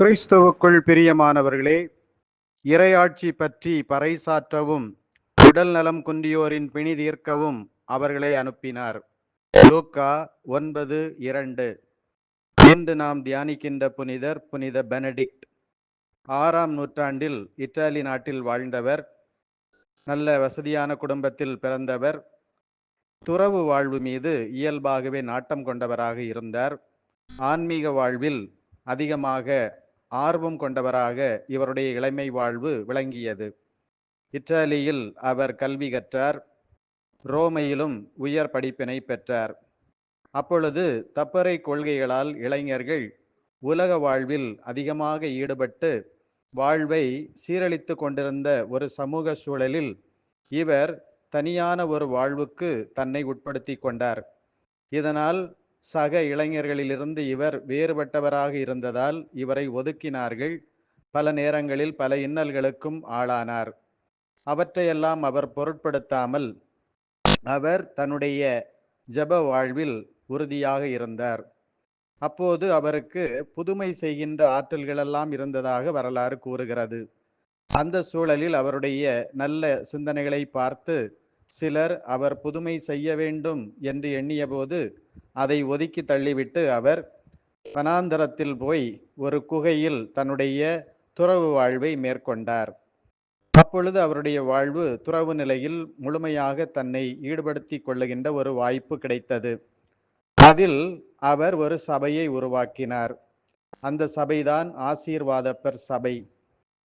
கிறிஸ்துவுக்குள் பிரியமானவர்களே இறையாட்சி பற்றி பறைசாற்றவும் உடல் நலம் குன்றியோரின் பிணி தீர்க்கவும் அவர்களை அனுப்பினார். லூக்கா ஒன்பது இரண்டு. இன்று நாம் தியானிக்கின்ற புனிதர் புனித பெனடிக்ட். ஆறாம் நூற்றாண்டில் இத்தாலி நாட்டில் வாழ்ந்தவர் நல்ல வசதியான குடும்பத்தில் பிறந்தவர் துறவு வாழ்வு மீது இயல்பாகவே நாட்டம் கொண்டவராக இருந்தார். ஆன்மீக வாழ்வில் அதிகமாக ஆர்வம் கொண்டவராக இவருடைய இளமை வாழ்வு விளங்கியது. இத்தாலியில் அவர் கல்வி கற்றார் ரோமையிலும் உயர் படிப்பினை பெற்றார். அப்பொழுது தப்பறை கொள்கைகளால் இளைஞர்கள் உலக வாழ்வில் அதிகமாக ஈடுபட்டு வாழ்வை சீரழித்து கொண்டிருந்த ஒரு சமூக சூழலில் இவர் தனியான ஒரு வாழ்வுக்கு தன்னை உட்படுத்தி கொண்டார். இதனால் சக இளைஞர்களிலிருந்து இவர் வேறுபட்டவராக இருந்ததால் இவரை ஒதுக்கினார்கள். பல நேரங்களில் பல இன்னல்களுக்கும் ஆளானார். அவற்றையெல்லாம் அவர் பொருட்படுத்தாமல் அவர் தன்னுடைய ஜப வாழ்வில் உறுதியாக இருந்தார். அப்போது அவருக்கு புதுமை செய்கின்ற ஆற்றல்களெல்லாம் இருந்ததாக வரலாறு கூறுகிறது. அந்த சூழலில் அவருடைய நல்ல சிந்தனைகளை பார்த்து சிலர் அவர் புதுமை செய்ய வேண்டும் என்று எண்ணியபோது அதை ஒதுக்கி தள்ளிவிட்டு அவர் வனாந்தரத்தில் போய் ஒரு குகையில் தன்னுடைய துறவு வாழ்வை மேற்கொண்டார். அப்பொழுது அவருடைய வாழ்வு துறவு நிலையில் முழுமையாக தன்னை ஈடுபடுத்தி கொள்ளுகின்ற ஒரு வாய்ப்பு கிடைத்தது. அதில் அவர் ஒரு சபையை உருவாக்கினார். அந்த சபைதான் ஆசீர்வாதப்பர் சபை.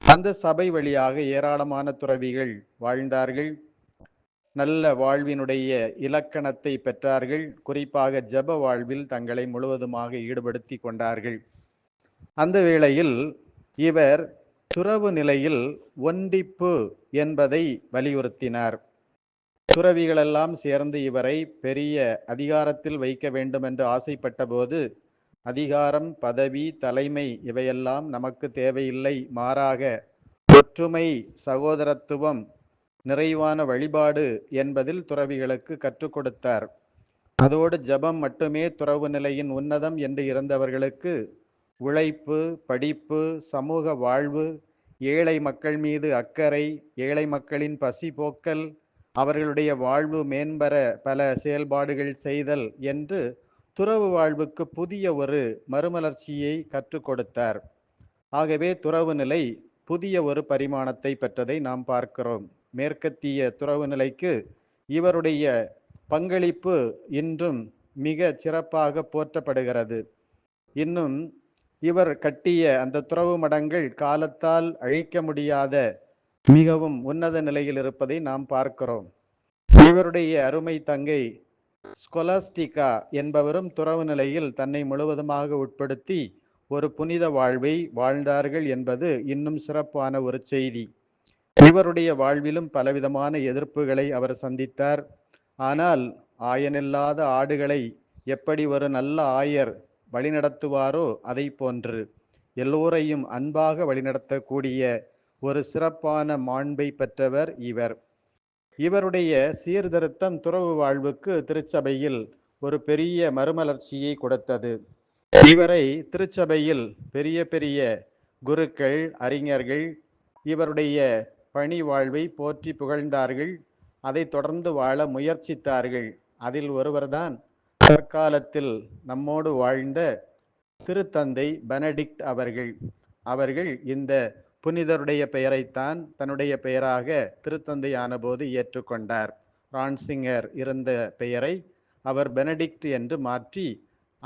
அந்த சபை வழியாக ஏராளமான துறவிகள் வாழ்ந்தார்கள். நல்ல வாழ்வினுடைய இலக்கணத்தை பெற்றார்கள். குறிப்பாக ஜப வாழ்வில் தங்களை முழுவதுமாக ஈடுபடுத்தி கொண்டார்கள். அந்த வேளையில் இவர் துறவு நிலையில் ஒன்றிப்பு என்பதை வலியுறுத்தினார். துறவிகளெல்லாம் சேர்ந்து இவரை பெரிய அதிகாரத்தில் வைக்க வேண்டும் என்று ஆசைப்பட்ட போது அதிகாரம் பதவி தலைமை இவையெல்லாம் நமக்கு தேவையில்லை. மாறாக ஒற்றுமை சகோதரத்துவம் நிறைவான வழிபாடு என்பதில் துறவிகளுக்கு கற்றுக் கொடுத்தார். அதோடு ஜபம் மட்டுமே துறவு நிலையின் உன்னதம் என்று இருந்தவர்களுக்கு உழைப்பு படிப்பு சமூக வாழ்வு ஏழை மக்கள் மீது அக்கறை ஏழை மக்களின் பசி போக்கல் அவர்களுடைய வாழ்வு மேம்பெற பல செயல்பாடுகள் செய்தல் என்று துறவு வாழ்வுக்கு புதிய ஒரு மறுமலர்ச்சியை கற்றுக் கொடுத்தார். ஆகவே துறவு நிலை புதிய ஒரு பரிமாணத்தை பெற்றதை நாம் பார்க்கிறோம். மேற்கத்திய துறவு நிலைக்கு இவருடைய பங்களிப்பு இன்றும் மிக சிறப்பாக போற்றப்படுகிறது. இன்னும் இவர் கட்டிய அந்த துறவு மடங்கள் காலத்தால் அழிக்க முடியாத மிகவும் உன்னத நிலையில் இருப்பதை நாம் பார்க்கிறோம். இவருடைய அருமை தங்கை ஸ்கொலாஸ்டிகா என்பவரும் துறவு நிலையில் தன்னை முழுவதுமாக உட்படுத்தி ஒரு புனித வாழ்வை வாழ்ந்தார்கள் என்பது இன்னும் சிறப்பான ஒரு செய்தி. இவருடைய வாழ்விலும் பலவிதமான எதிர்ப்புகளை அவர் சந்தித்தார். ஆனால் ஆயனில்லாத ஆடுகளை எப்படி ஒரு நல்ல ஆயர் வழிநடத்துவாரோ அதை போன்று எல்லோரையும் அன்பாக வழிநடத்தக்கூடிய ஒரு சிறப்பான மாண்பை பெற்றவர் இவர். இவருடைய சீர்திருத்தம் துறவு வாழ்வுக்கு திருச்சபையில் ஒரு பெரிய மறுமலர்ச்சியை கொடுத்தது. இவரை திருச்சபையில் பெரிய பெரிய குருக்கள் அறிஞர்கள் இவருடைய பணி வாழ்வை போற்றி புகழ்ந்தார்கள். அதை தொடர்ந்து வாழ முயற்சித்தார்கள். அதில் ஒருவர்தான் தற்காலத்தில் நம்மோடு வாழ்ந்த திருத்தந்தை பெனடிக்ட் அவர்கள். அவர்கள் இந்த புனிதருடைய பெயரைத்தான் தன்னுடைய பெயராக திருத்தந்தை ஆனபோது ஏற்றுக்கொண்டார். ரான்சிங்கர் இருந்த பெயரை அவர் பெனடிக்ட் என்று மாற்றி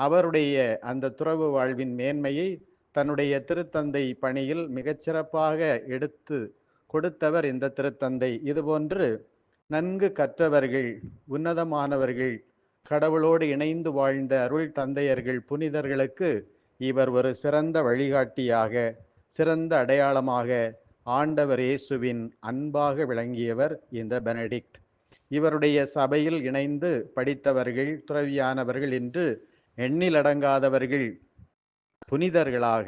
அவருடைய அந்த துறவு வாழ்வின் மேன்மையை தன்னுடைய திருத்தந்தை பணியில் மிகச்சிறப்பாக எடுத்து கொடுத்தவர் இந்த திருத்தந்தை. இதுபோன்று நன்கு கற்றவர்கள் உன்னதமானவர்கள் கடவுளோடு இணைந்து வாழ்ந்த அருள் தந்தையர்கள் புனிதர்களுக்கு இவர் ஒரு சிறந்த வழிகாட்டியாக சிறந்த அடையாளமாக ஆண்டவர் இயேசுவின் அன்பாக விளங்கியவர் இந்த பெனடிக்ட். இவருடைய சபையில் இணைந்து படித்தவர்கள் துறவியானவர்கள் என்று எண்ணிலடங்காதவர்கள் புனிதர்களாக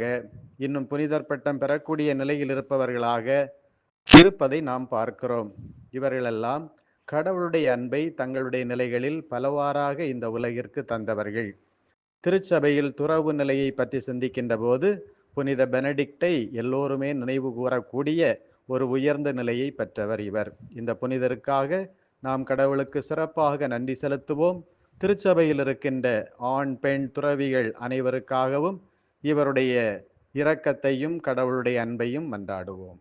இன்னும் புனிதர் பட்டம் பெறக்கூடிய நிலையில் இருப்பவர்களாக இருப்பதை நாம் பார்க்கிறோம். இவர்களெல்லாம் கடவுளுடைய அன்பை தங்களுடைய நிலைகளில் பலவாறாக இந்த உலகிற்கு தந்தவர்கள். திருச்சபையில் துறவு நிலையை பற்றி சிந்திக்கின்ற போது புனித பெனடிக்டை எல்லோருமே நினைவு கூறக்கூடிய ஒரு உயர்ந்த நிலையை பெற்றவர் இவர். இந்த புனிதருக்காக நாம் கடவுளுக்கு சிறப்பாக நன்றி செலுத்துவோம். திருச்சபையில் இருக்கின்ற ஆண் பெண் துறவிகள் அனைவருக்காகவும் இவருடைய இரக்கத்தையும் கடவுளுடைய அன்பையும் மன்றாடுவோம்.